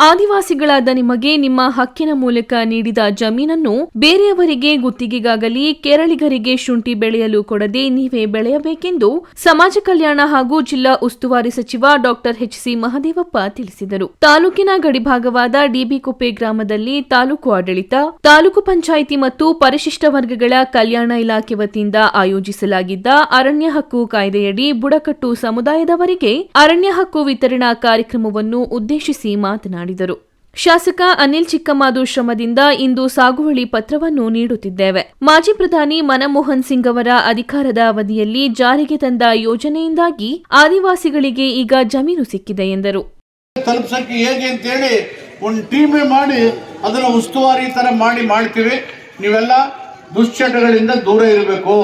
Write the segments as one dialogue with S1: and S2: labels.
S1: ಆದಿವಾಸಿಗಳಾದ ನಿಮಗೆ ನಿಮ್ಮ ಹಕ್ಕಿನ ಮೂಲಕ ನೀಡಿದ ಜಮೀನನ್ನು ಬೇರೆಯವರಿಗೆ ಗುತ್ತಿಗೆಗಾಗಲಿ ಕೇರಳಿಗರಿಗೆ ಶುಂಠಿ ಬೆಳೆಯಲು ಕೊಡದೆ ನೀವೇ ಬೆಳೆಯಬೇಕೆಂದು ಸಮಾಜ ಕಲ್ಯಾಣ ಹಾಗೂ ಜಿಲ್ಲಾ ಉಸ್ತುವಾರಿ ಸಚಿವ ಡಾಕ್ಟರ್ ಎಚ್ ಸಿ ಮಹದೇವಪ್ಪ ತಿಳಿಸಿದರು. ತಾಲೂಕಿನ ಗಡಿಭಾಗವಾದ ಡಿಬಿಕುಪ್ಪೆ ಗ್ರಾಮದಲ್ಲಿ ತಾಲೂಕು ಆಡಳಿತ, ತಾಲೂಕು ಪಂಚಾಯಿತಿ ಮತ್ತು ಪರಿಶಿಷ್ಟ ವರ್ಗಗಳ ಕಲ್ಯಾಣ ಇಲಾಖೆ ವತಿಯಿಂದ ಆಯೋಜಿಸಲಾಗಿದ್ದ ಅರಣ್ಯ ಹಕ್ಕು ಕಾಯ್ದೆಯಡಿ ಬುಡಕಟ್ಟು ಸಮುದಾಯದವರಿಗೆ ಅರಣ್ಯ ಹಕ್ಕು ವಿತರಣಾ ಕಾರ್ಯಕ್ರಮವನ್ನು ಉದ್ದೇಶಿಸಿ ಮಾತನಾಡಿದರು ಶಾಸಕ ಅನಿಲ್ ಚಿಕ್ಕಮಾದು ಶ್ರಮದಿಂದ ಇಂದು ಸಾಗುವಳಿ ಪತ್ರವನ್ನು ನೀಡುತ್ತಿದ್ದೇವೆ. ಮಾಜಿ ಪ್ರಧಾನಿ ಮನಮೋಹನ್ ಸಿಂಗ್ ಅವರ ಅಧಿಕಾರದ ಅವಧಿಯಲ್ಲಿ ಜಾರಿಗೆ ತಂದ ಯೋಜನೆಯಿಂದಾಗಿ ಆದಿವಾಸಿಗಳಿಗೆ ಈಗ ಜಮೀನು ಸಿಕ್ಕಿದೆ ಎಂದರು.
S2: ತಲುಪಿಸಕ್ಕೆ ಹೇಗೆ ಅಂತೇಳಿ ಒಂದು ಟೀಮೇ ಮಾಡಿ ಅದನ್ನ ಉಸ್ತುವಾರಿ ಥರ ಮಾಡಿ ಮಾಡ್ತೀವಿ. ನೀವೆಲ್ಲ ದುಶ್ಚಟಗಳಿಂದ ದೂರ ಇರಬೇಕು.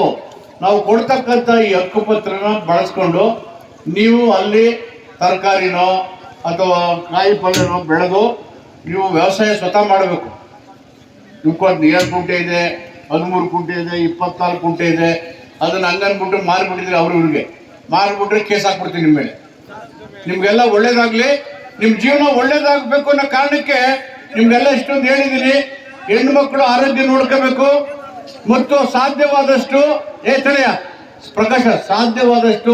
S2: ನಾವು ಕೊಡ್ತಕ್ಕಂಥ ಈ ಹಕ್ಕುಪತ್ರನ ಬಳಸ್ಕೊಂಡು ನೀವು ಅಲ್ಲಿ ತರಕಾರಿನೋ ಅಥವಾ ಕಾಯಿ ಪಲ್ಯನೋ ಬೆಳೆದು ನೀವು ವ್ಯವಸಾಯ ಸ್ವತಃ ಮಾಡಬೇಕು. ನಿಮ್ಗೊಂದು ಏಳು ಕುಂಟೆ ಇದೆ, ಹದಿಮೂರು ಕುಂಟೆ ಇದೆ, ಇಪ್ಪತ್ನಾಲ್ಕು ಕುಂಟೆ ಇದೆ. ಅದನ್ನ ಹಂಗನ್ಬಿಟ್ಟು ಮಾರಿಬಿಟ್ಟಿದ್ರೆ ಅವ್ರ ಇವ್ರಿಗೆ. ಮಾರಿಬಿಟ್ರೆ ಕೇಸ್ ಹಾಕ್ಬಿಡ್ತೀನಿ ನಿಮ್ಮ ಮೇಲೆ. ನಿಮ್ಗೆಲ್ಲ ಒಳ್ಳೇದಾಗ್ಲಿ ನಿಮ್ಮ ಜೀವನ ಒಳ್ಳೇದಾಗಬೇಕು ಅನ್ನೋ ಕಾರಣಕ್ಕೆ ನಿಮ್ಗೆಲ್ಲ ಇಷ್ಟೊಂದು ಹೇಳಿದೀನಿ ಹೆಣ್ಣು ಮಕ್ಕಳು ಆರೋಗ್ಯ ನೋಡ್ಕೋಬೇಕು. ಮತ್ತು ಸಾಧ್ಯವಾದಷ್ಟು, ಏ ಪ್ರಕಾಶ, ಸಾಧ್ಯವಾದಷ್ಟು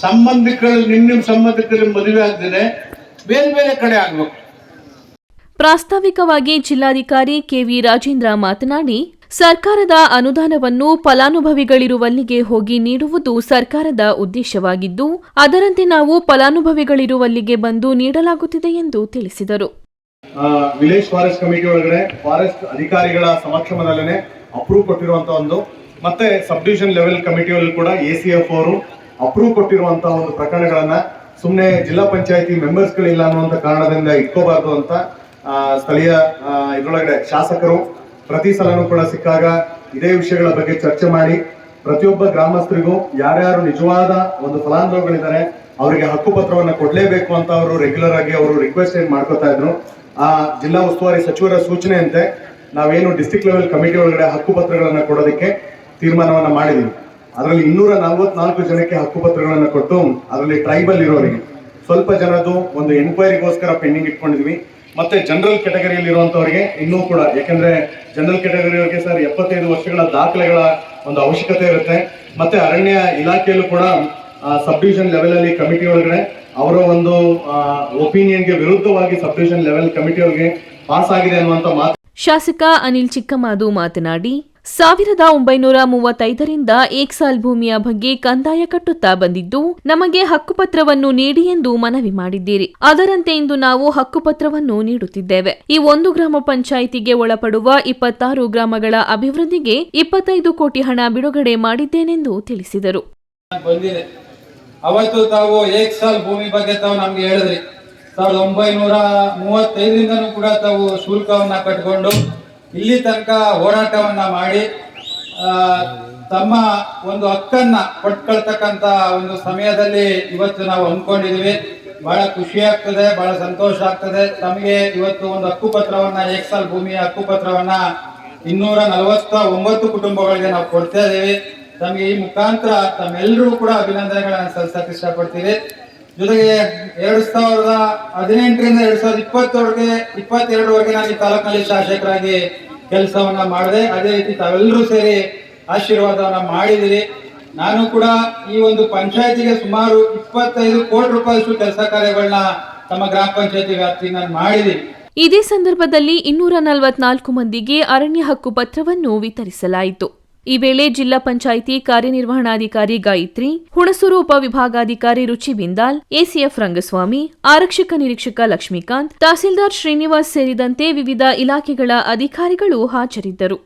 S2: ಸಂಬಂಧಿಕರಲ್ಲಿ ನಿಮ್ ನಿಮ್ ಸಂಬಂಧಿಕರಲ್ಲಿ ಮದುವೆ ಆಗ್ದೇನೆ ಬೇರೆ ಬೇರೆ ಕಡೆ ಆಗ್ಬೇಕು.
S1: ಪ್ರಾಸ್ತಾವಿಕವಾಗಿ ಜಿಲ್ಲಾಧಿಕಾರಿ ಕೆವಿ ರಾಜೇಂದ್ರ ಮಾತನಾಡಿ ಸರ್ಕಾರದ ಅನುದಾನವನ್ನು ಫಲಾನುಭವಿಗಳಿರುವಲ್ಲಿಗೆ ಹೋಗಿ ನೀಡುವುದು ಸರ್ಕಾರದ ಉದ್ದೇಶವಾಗಿದ್ದು ಅದರಂತೆ ನಾವು ಫಲಾನುಭವಿಗಳಿರುವಲ್ಲಿಗೆ ಬಂದು ನೀಡಲಾಗುತ್ತಿದೆ ಎಂದು ತಿಳಿಸಿದರು.
S3: ವಿಲೇಜ್ ಫಾರೆಸ್ಟ್ ಕಮಿಟಿ ಒಳಗಡೆ ಫಾರೆಸ್ಟ್ ಅಧಿಕಾರಿಗಳ ಸಮಕ್ಷಮದಲ್ಲೇ ಅಪ್ರೂವ್ ಕೊಟ್ಟಿರುವಂತಹ ಒಂದು ಮತ್ತೆ ಸಬ್ ಡಿವಿಷನ್ ಲೆವೆಲ್ ಕಮಿಟಿಯಲ್ಲಿ ಕೂಡ ಎ ಸಿ ಎಫ್ ಅವರು ಅಪ್ರೂವ್ ಕೊಟ್ಟಿರುವಂತಹ ಒಂದು ಪ್ರಕರಣಗಳನ್ನ ಸುಮ್ಮನೆ ಜಿಲ್ಲಾ ಪಂಚಾಯತಿ ಮೆಂಬರ್ಸ್ಗಳಿಲ್ಲ ಅನ್ನುವಂತ ಕಾರಣದಿಂದ ಇಟ್ಕೋಬಾರ್ದು ಅಂತ ಸ್ಥಳೀಯ ಇದರೊಳಗಡೆ ಶಾಸಕರು ಪ್ರತಿ ಸಲನೂ ಕೂಡ ಸಿಕ್ಕಾಗ ಇದೇ ವಿಷಯಗಳ ಬಗ್ಗೆ ಚರ್ಚೆ ಮಾಡಿ ಪ್ರತಿಯೊಬ್ಬ ಗ್ರಾಮಸ್ಥರಿಗೂ ಯಾರ್ಯಾರು ನಿಜವಾದ ಒಂದು ಫಲಾನುಭವಿಗಳಿದ್ದಾರೆ ಅವರಿಗೆ ಹಕ್ಕುಪತ್ರವನ್ನು ಕೊಡಲೇಬೇಕು ಅಂತ ಅವರು ರೆಗ್ಯುಲರ್ ಆಗಿ ಅವರು ರಿಕ್ವೆಸ್ಟ್ ಏನ್ ಮಾಡ್ಕೋತಾ ಇದ್ರು. ಆ ಜಿಲ್ಲಾ ಉಸ್ತುವಾರಿ ಸಚಿವರ ಸೂಚನೆಯಂತೆ ನಾವೇನು ಡಿಸ್ಟಿಕ್ ಲೆವೆಲ್ ಕಮಿಟಿ ಒಳಗಡೆ ಹಕ್ಕುಪತ್ರಗಳನ್ನು ಕೊಡೋದಕ್ಕೆ ತೀರ್ಮಾನವನ್ನು ಮಾಡಿದೀವಿ. ಅದರಲ್ಲಿ ಇನ್ನೂರ ನಲವತ್ನಾಲ್ಕು ಜನಕ್ಕೆ ಹಕ್ಕುಪತ್ರಗಳನ್ನು ಕೊಟ್ಟು ಅದರಲ್ಲಿ ಟ್ರೈಬಲ್ ಇರೋರಿಗೆ ಸ್ವಲ್ಪ ಜನದ್ದು ಒಂದು ಎನ್ಕ್ವೈರಿಗೋಸ್ಕರ ಪೆಂಡಿಂಗ್ ಇಟ್ಕೊಂಡಿದ್ವಿ. ಮತ್ತೆ ಜನರಲ್ ಕೆಟಗರಿಯಲ್ಲಿ ಇರುವಂತವರಿಗೆ ಇನ್ನೂ ಕೂಡ, ಯಾಕಂದ್ರೆ ಜನರಲ್ ಕೆಟಗರಿಯವರಿಗೆ ಸರ್ ಎಪ್ಪತ್ತೈದು ವರ್ಷಗಳ ದಾಖಲೆಗಳ ಒಂದು ಅವಶ್ಯಕತೆ ಇರುತ್ತೆ. ಮತ್ತೆ ಅರಣ್ಯ ಇಲಾಖೆಯಲ್ಲೂ ಕೂಡ ಸಬ್ ಡಿವಿಷನ್ ಲೆವೆಲ್ ಅಲ್ಲಿ ಕಮಿಟಿ ಒಳಗಡೆ ಅವರ ಒಂದು ಒಪಿನಿಯನ್ಗೆ ವಿರುದ್ಧವಾಗಿ ಸಬ್ ಡಿವಿಷನ್ ಲೆವೆಲ್ ಕಮಿಟಿ ಒಳಗೆ ಪಾಸ್ ಆಗಿದೆ ಅನ್ನುವಂತ ಮಾತು
S1: ಶಾಸಕ ಅನಿಲ್ ಚಿಕ್ಕಮಾದು ಮಾತನಾಡಿ ಸಾವಿರದ ಒಂಬೈನೂರ ಮೂವತ್ತೈದರಿಂದ ಏಕ್ಸಾಲ್ ಭೂಮಿಯ ಬಗ್ಗೆ ಕಂದಾಯ ಕಟ್ಟುತ್ತಾ ಬಂದಿದ್ದು, ನಮಗೆ ಹಕ್ಕುಪತ್ರವನ್ನು ನೀಡಿ ಎಂದು ಮನವಿ ಮಾಡಿದ್ದೀರಿ. ಅದರಂತೆ ಇಂದು ನಾವು ಹಕ್ಕುಪತ್ರವನ್ನು ನೀಡುತ್ತಿದ್ದೇವೆ. ಈ ಒಂದು ಗ್ರಾಮ ಪಂಚಾಯಿತಿಗೆ ಒಳಪಡುವ ಇಪ್ಪತ್ತಾರು ಗ್ರಾಮಗಳ ಅಭಿವೃದ್ಧಿಗೆ ಇಪ್ಪತ್ತೈದು ಕೋಟಿ ಹಣ ಬಿಡುಗಡೆ ಮಾಡಿದ್ದೇನೆಂದು ತಿಳಿಸಿದರು.
S4: ಅವತ್ತು ತಾವು ಏಕ್ಸಾಲ್ ಭೂಮಿ ಬಗ್ಗೆ ತಾವು ನಮ್ಗೆ ಹೇಳಿದ್ರಿ. ಸಾವಿರದ ಒಂಬೈನೂರ ಮೂವತ್ತೈದರಿಂದನೂ ಕೂಡ ತಾವು ಶುಲ್ಕವನ್ನ ಕಟ್ಕೊಂಡು ಇಲ್ಲಿ ತನಕ ಹೋರಾಟವನ್ನ ಮಾಡಿ ತಮ್ಮ ಒಂದು ಹಕ್ಕನ್ನ ಕೊಟ್ಕೊಳ್ತಕ್ಕಂತ ಒಂದು ಸಮಯದಲ್ಲಿ ಇವತ್ತು ನಾವು ಅಂದ್ಕೊಂಡಿದೀವಿ. ಬಹಳ ಖುಷಿ ಆಗ್ತದೆ, ಬಹಳ ಸಂತೋಷ ಆಗ್ತದೆ. ತಮಗೆ ಇವತ್ತು ಒಂದು ಹಕ್ಕುಪತ್ರವನ್ನ ಏಕ್ಸಲ್ ಭೂಮಿಯ ಹಕ್ಕುಪತ್ರವನ್ನ ಇನ್ನೂರ ನಲವತ್ತ ಒಂಬತ್ತು ಕುಟುಂಬಗಳಿಗೆ ನಾವು ಕೊಡ್ತಾ ಇದ್ದೀವಿ ತಮಗೆ ಈ ಮುಖಾಂತರ ತಮ್ಮೆಲ್ಲರೂ ಕೂಡ ಅಭಿನಂದನೆಗಳನ್ನು ಸಲ್ಲಿಸಕ್ಕೆ ಇಷ್ಟಪಡ್ತೀವಿ. ಜೊತೆಗೆ ಎರಡ್ ಸಾವಿರದ ಹದಿನೆಂಟರಿಂದ ಎರಡ್ ಸಾವಿರದ ಇಪ್ಪತ್ತೊಳಗೆ ಇಪ್ಪತ್ತೆರಡವರೆಗೆ ನಾನು ಈ ತಾಲೂಕಿನಲ್ಲಿ ಶಾಸಕರಾಗಿ ಕೆಲಸವನ್ನ ಮಾಡಿದೆ. ಅದೇ ರೀತಿ ತಾವೆಲ್ಲರೂ ಸೇರಿ ಆಶೀರ್ವಾದವನ್ನ ಮಾಡಿದಿರಿ ನಾನು ಕೂಡ ಈ ಒಂದು ಪಂಚಾಯತಿಗೆ ಸುಮಾರು ಇಪ್ಪತ್ತೈದು ಕೋಟಿ ರೂಪಾಯಿಷ್ಟು ಕೆಲಸ ಕಾರ್ಯಗಳನ್ನ ತಮ್ಮ ಗ್ರಾಮ ಪಂಚಾಯತಿ ವ್ಯಾಪ್ತಿ ನಾನು
S1: ಇದೇ ಸಂದರ್ಭದಲ್ಲಿ ಇನ್ನೂರ ನಲವತ್ನಾಲ್ಕು ಮಂದಿಗೆ ಅರಣ್ಯ ಹಕ್ಕು ಪತ್ರವನ್ನು ವಿತರಿಸಲಾಯಿತು. ಈ ವೇಳೆ ಜಿಲ್ಲಾ ಪಂಚಾಯಿತಿ ಕಾರ್ಯನಿರ್ವಹಣಾಧಿಕಾರಿ ಗಾಯತ್ರಿ, ಹುಣಸೂರು ಉಪವಿಭಾಗಾಧಿಕಾರಿ ರುಚಿ ಬಿಂದಾಲ್, ಎಸಿಎಫ್ ರಂಗಸ್ವಾಮಿ, ಆರಕ್ಷಕ ನಿರೀಕ್ಷಕ ಲಕ್ಷ್ಮೀಕಾಂತ್, ತಹಸೀಲ್ದಾರ್ ಶ್ರೀನಿವಾಸ್ ಸೇರಿದಂತೆ ವಿವಿಧ ಇಲಾಖೆಗಳ ಅಧಿಕಾರಿಗಳು ಹಾಜರಿದ್ದರು.